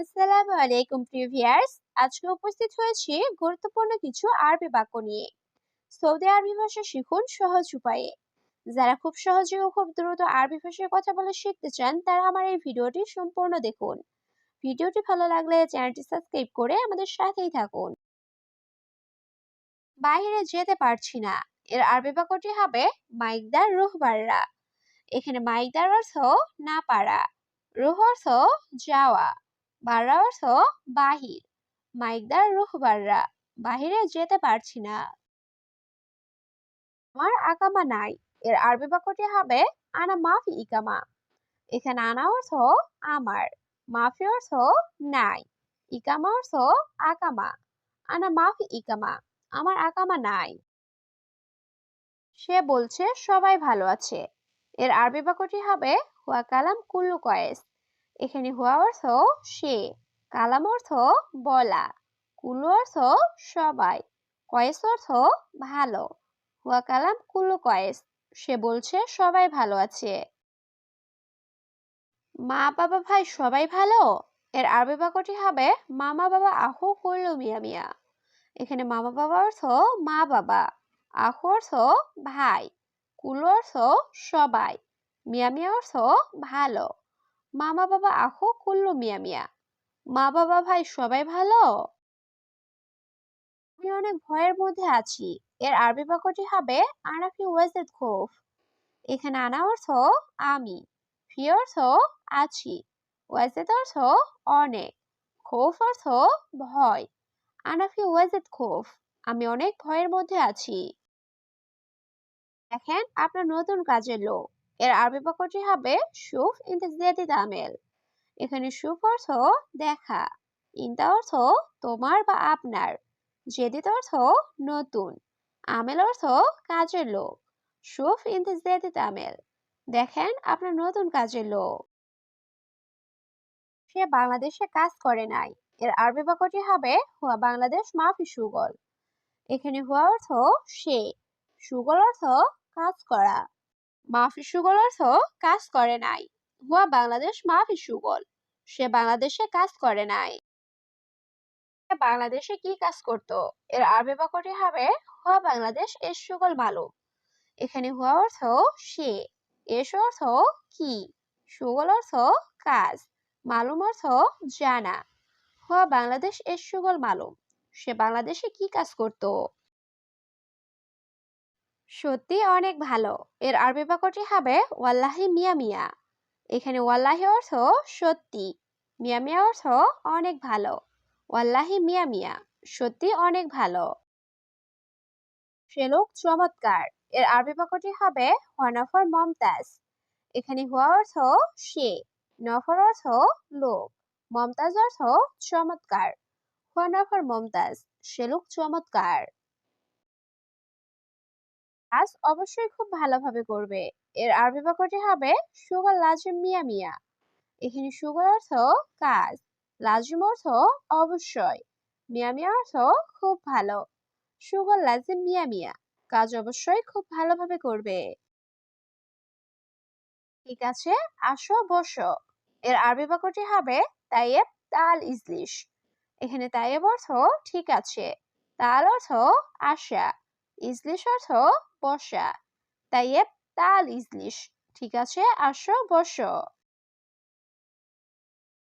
আসসালামু আলাইকুম প্রিভিয়ার্স আজকে উপস্থিত হয়েছি গুরুত্বপূর্ণ কিছু আরবি বাক্য নিয়ে। সৌদি আরবি ভাষা শিখুন সহজ উপায়ে। যারা খুব সহজে ও খুব দ্রুত আরবি ভাষায় কথা বলে শিখতে চান, তারা আমার এই ভিডিওটি সম্পূর্ণ দেখুন। ভিডিওটি ভালো লাগলে চ্যানেলটি সাবস্ক্রাইব করে আমাদের সাথেই থাকুন। বাইরে যেতে পারছি না। এর আরবি বাক্যটি হবে মাইকদার রুহবাররা এখানে মাইকদার অর্থ না পারা। রুহ অর্থ যাওয়া। বাররা অর্থ বাহির। মাইকদার রুহবাররা, বাহিরে যেতে পারছি না। আমার আকামা নাই। এর আরবি বাক্যটি হবে, আনা মাফি ইকামা। এখানে আনা অর্থ আমার। মাফি অর্থ নাই। ইকামা অর্থ আকামা আনা মাফি ইকামা। আমার আকামা নাই। সে বলছে সবাই ভালো আছে। এর আরবি বাক্যটি হবে, হুয়া কালাম কুল্লু কয়েস। এখানে হুয়া অর্থ সে, কালাম অর্থ বলা, কুলু অর্থ সবাই, কয়েস অর্থ ভালো, হুয়া কালাম কুল্লু কয়েস, সে বলছে সবাই ভালো আছে। মা বাবা ভাই সবাই ভালো? এর আরবি বাক্যটি হবে মামা বাবা আহু কুল্লু মিয়া মিয়া। এখানে মামা বাবা অর্থ মা বাবা, আহু অর্থ ভাই কুল্লু অর্থ সবাই, মিয়া মিয়া অর্থ ভালো। মামা বাবা আহু কুল্লু মিয়া মিয়া। মা বাবা ভাই সবাই ভালো? আমি অনেক ভয়ের মধ্যে আছি। এর আরবি বাক্যটি হবে আনাফি ওয়াজেদ খোফ। এখানে আনা অর্থ আমি। ফি অর্থ আছি। ওয়াজেদ অর্থ অনেক। খোফ অর্থ ভয়। আনাফি ওয়াজেদ খোফ। আমি অনেক ভয়ের মধ্যে আছি। দেখেন আপনার নতুন কাজের লোক। এর আরবি বাক্যটি হবে সুফ ইন্তেজিয়াতি তামেল এখানে সুফ অর্থ দেখা, ইন্তা অর্থ তোমার বা আপনার জেদিত অর্থ নতুন, আমেল অর্থ কাজের লোক, সুফ ইন্তেজিয়াতি তামেল দেখেন আপনার নতুন কাজের লোক। সে বাংলাদেশে কাজ করে নাই, এর আরবি বাক্যটি হবে হুয়া বাংলাদেশ মাফি সুগল। এখানে হুয়া অর্থ সে, সুগল অর্থ কাজ করা। মাফি সুগল অর্থ কাজ করে নাই। হুয়া বাংলাদেশ মাফি সুগল সে বাংলাদেশে কাজ করে নাই। বাংলাদেশে কি কাজ করত? এর আরবি বাক্যটি হবে, হুয়া বাংলাদেশ এর সুগল মালুম এখানে হুয়া অর্থ সে এস অর্থ কি, সুগল অর্থ কাজ, মালুম অর্থ জানা। হুয়া বাংলাদেশ এর সুগল মালুম। সে বাংলাদেশে কি কাজ করত? সত্যি অনেক ভালো। এর আরবি বাক্যটি হবে ওয়াল্লাহি মিয়া মিয়া। এখানে ওয়াল্লাহি অর্থ সত্যি, মিয়া মিয়া অর্থ অনেক ভালো। ওয়াল্লাহি মিয়া মিয়া, সত্যি অনেক ভালো। সে লোক চমৎকার। এর আরবি বাক্যটি হবে হনফর মমতাজ। এখানে হুয়া অর্থ সে, নফর অর্থ লোক, মমতাজ অর্থ চমৎকার। হুয়া নফর মমতাজ, সে চমৎকার। কাজ অবশ্যই খুব ভালোভাবে করবে। এর আরবি বাক্যটি হবে সুগার লাজিম মিয়া মিয়া। এখানে সুগার অর্থ কাজ, লাজিম অর্থ অবশ্যই, মিয়া মিয়া অর্থ খুব ভালো সুগার লাজিম মিয়া মিয়া। কাজ অবশ্যই খুব ভালোভাবে করবে। ঠিক আছে, আসো, বসো। এর আরবি বাক্যটি হবে, তাইয়েব তাল ইজলিশ। এখানে তাইয়েব অর্থ ঠিক আছে, তাল অর্থ আশা, ইজলিশ অর্থ বসা। তাইয়েব তাল ইজলিশ। ঠিক আছে? আসো, বসো।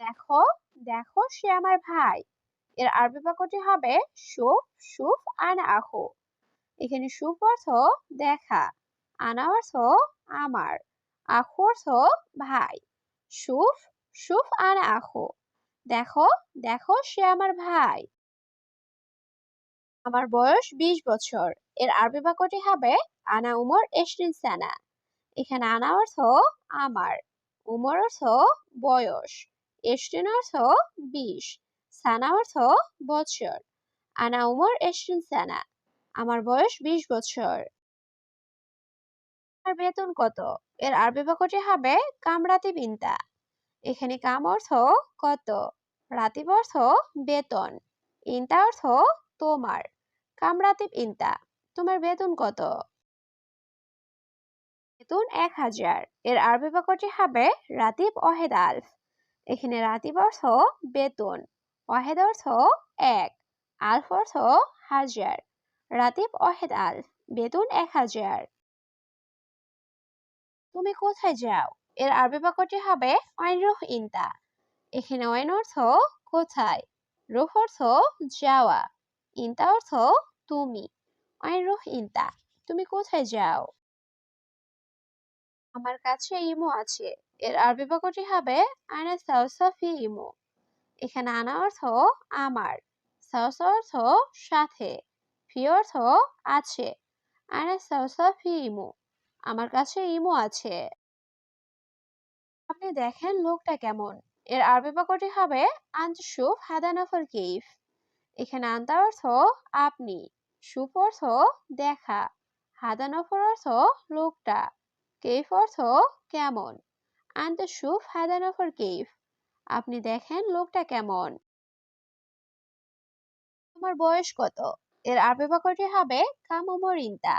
দেখো দেখো সে আমার ভাই। এর আরবি বাক্যটি হবে সুফ সুফ, আনা, আহো। এখানে সুফ অর্থ দেখা, আনা অর্থ আমার আখো অর্থ ভাই। সুফ সুফ, আনা আখো দেখো দেখো সে আমার ভাই। আমার বয়স বিশ বছর। এর আরবি বাক্যটি হবে, আনা উমর এশরিন সানা। এখানে আনা অর্থ আমার। উমর অর্থ বয়স। এশরিন অর্থ বিশ। সানা অর্থ বছর। আনা উমর এশরিন সানা। আমার বয়স বিশ বছর। আমার বেতন কত? এর আরবি বাক্যটি হবে, কামরাতি বিন্তা। এখানে কাম অর্থ কত। রাতিব অর্থ বেতন। ইন্তা অর্থ তোমার। কামরাতিব ইন্তা, তোমার বেতন কত? বেতন এক হাজার। এর আরবি বাক্যটি হবে রাতিব অহেদ আলফ। এখানে রাতিব অর্থ বেতন, ওয়াহেদ অর্থ এক, আলফ অর্থ হাজার। রাতিব অহেদ আলফ, বেতন এক হাজার। তুমি কোথায় যাও? এর আরবি বাক্যটি হবে রুহ ইনতা। এখানে ওয়াইন অর্থ কোথায়? রুহ অর্থ যাওয়া। ইনতা অর্থ তুমি রুহ ইনতা তুমি কোথায় যাও? আমার কাছে ইমো আছে। এর আরবি বাক্যটি হবে আনা সাউসা ফি ইমো। এখানে আনা অর্থ, আমার। সাউসা অর্থ, সাথে। ফি অর্থ, আছে। আনা সাউসা ফি ইমো। আমার কাছে ইমো আছে। আপনি দেখেন লোকটা কেমন। এর আরবি বাক্যটি হবে আনশুফ হাদানাফর কেইফ। এখানে আন্তা অর্থ আপনি। সুপ অর্থ দেখা। হাদানফর অর্থ লোকটা। কেইফ অর্থ কেমন? আন্তা সুফ হাদানফর কেইফ। আপনি দেখেন লোকটা কেমন। তোমার বয়স কত? এর আরবি বাক্যটি হবে কাম উমর ইন্তা।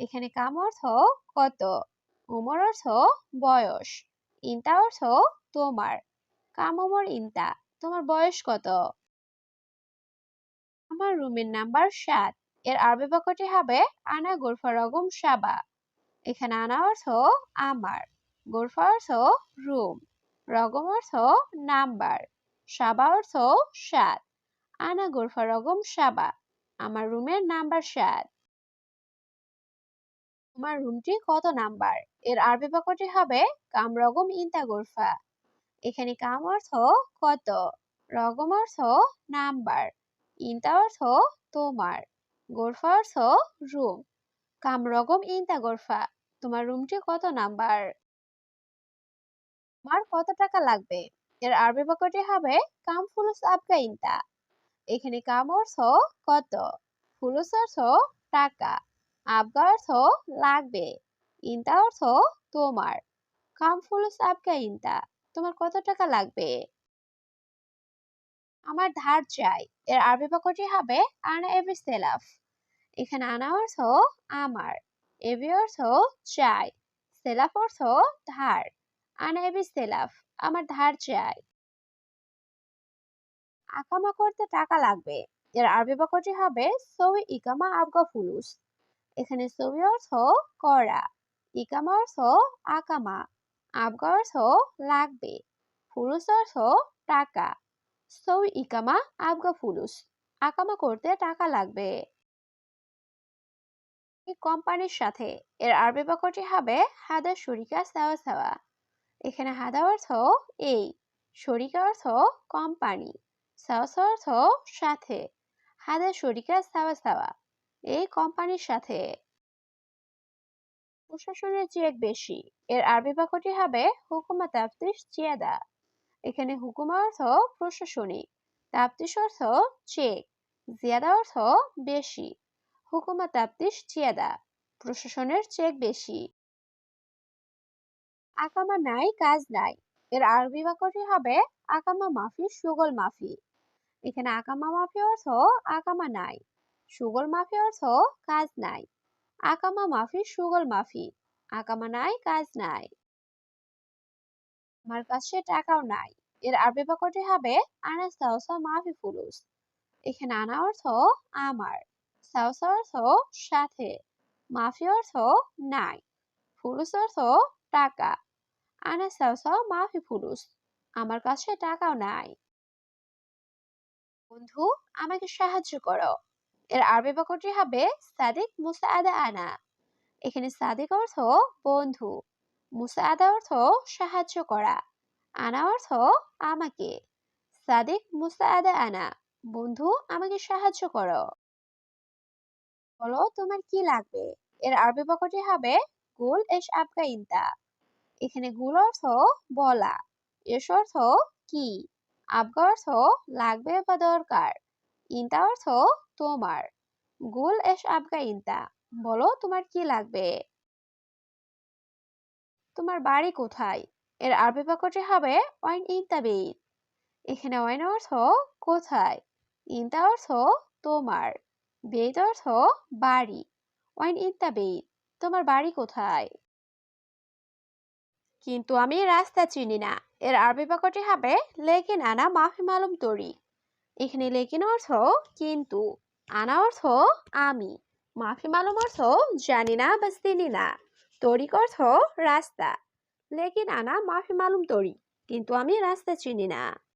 এখানে কাম অর্থ কত? উমর অর্থ বয়স। ইন্তা অর্থ তোমার। কাম উমর ইন্তা, তোমার বয়স কত? আমার রুমের নাম্বার সাত। এর আরবি বাক্যটি হবে আনা গোরফা রগম সাবা। এখানে আনা অর্থ আমার, গোরফা অর্থ রুম, রগম অর্থ নাম্বার, সাবা অর্থ সাত, আনা গোরফা রগম সাবা, আমার রুমের নাম্বার সাত। তোমার রুমটি কত নাম্বার? এর আরবি বাক্যটি হবে কাম রগম ইন্তা গোরফা। এখানে কাম অর্থ কত, রগম অর্থ নাম্বার। ইন্তা অর্থ তোমার, গোরফা অর্থ রুম। কাম রগম ইন্তা গোরফা, তোমার রুমটি কত নাম্বার? তোমার কত টাকা লাগবে? এর আরবি বাক্যটি হবে, কাম ফুলুস আবগা ইন্তা এখানে কাম অর্থ কত? ফুলুস অর্থ টাকা। আবগা অর্থ লাগবে। ইন্তা অর্থ তোমার। কাম ফুলুস আবগা ইন্তা তোমার কত টাকা লাগবে? আমার ধার চাই। এর আরবি বাক্যটি হবে আনা এবি সেলাফ এখানে আনা অর্থ আমার, এবি অর্থ চাই, সেলাফ অর্থ ধার। আনা এবি সেলাফ আমার ধার চাই। আকামা করতে টাকা লাগবে। এর আরবি বাক্যটি হবে সৌই ইকামা আবগা ফুলুস এখানে সৌই অর্থ করা, ইকামা অর্থ আকামা, আবগা অর্থ লাগবে, ফুলুস অর্থ টাকা। সৌ ইকামা আবগা ফুলুস। আকামা করতে টাকা লাগবে। কোম্পানির সাথে। এর আরবি বাক্যটি হবে হাদা শরিকা সাওয়া সাওয়া। এখানে হাদা অর্থ এই, শরিকা অর্থ কোম্পানি, সাওয়া অর্থ সাথে। হাদা শরিকা সাওয়া সাওয়া। এই কোম্পানির সাথে। প্রশাসনের চেক বেশি। এর আরবি বাক্যটি হবে হুকুমা তাফতিশ জিয়াদা এখানে হুকুমা অর্থ প্রশাসনিক তাপ্তিস অর্থ চেক, জিয়াদা অর্থ বেশি, হুকুমা তাপ্তিস জিয়াদা, প্রশাসনের চেক বেশি। আকামা নাই, কাজ নাই, এর আরবি বাক্যটি হবে আকামা মাফি, সুগল মাফি। এখানে আকামা মাফি অর্থ আকামা নাই, সুগল মাফি অর্থ কাজ নাই, আকামা মাফি, সুগল মাফি, আকামা নাই, কাজ নাই। আমার কাছে টাকাও নাই। এর আরবি বাক্যটি হবে আনা সাউসা মাফি ফুলুস। এখানে আনা অর্থ, আমার। সাউসা অর্থ, সাথে। মাফি অর্থ, নাই। ফুলুস অর্থ, টাকা। আনা সাউসা মাফি ফুলুস, আমার কাছে টাকাও নাই। বন্ধু, আমাকে সাহায্য করো। এর আরবি বাক্যটি হবে, সাদিক মুসাআদা আনা। এখানে সাদিক অর্থ, বন্ধু। মুসাআদা অর্থ সাহায্য করা, আনা অর্থ আমাকে। সাদিক মুসাআদা আনা, বন্ধু আমাকে সাহায্য করো। বলো তোমার কি লাগবে? এর আরবি বাক্যটি হবে, গুল এস আবকা ইন্তা। এখানে গুল অর্থ বলা, এস অর্থ কি, আবগা অর্থ লাগবে বা দরকার, ইন্তা অর্থ তোমার, গুল এস আবগা ইন্তা। বলো তোমার কি লাগবে? তোমার বাড়ি কোথায়? এর আরবি বাক্যটি হবে ওয়াইন ইনতা বেইত এখানে ওয়াইন অর্থ কোথায় ইনতা অর্থ তোমার বেইত অর্থ বাড়ি ওয়াইন ইনতা বেইত তোমার বাড়ি কোথায় কিন্তু আমি রাস্তা চিনি না। এর আরবি বাক্যটি হবে লেকিন আনা মাফি মালুম তরি এখানে লেকিন অর্থ কিন্তু আনা অর্থ আমি মাফি মালুম অর্থ জানি না বা চিনি না তরিক অর্থ রাস্তা। লেকিন আনা মাফি মালুম তরি কিন্তু আমি রাস্তা চিনি না।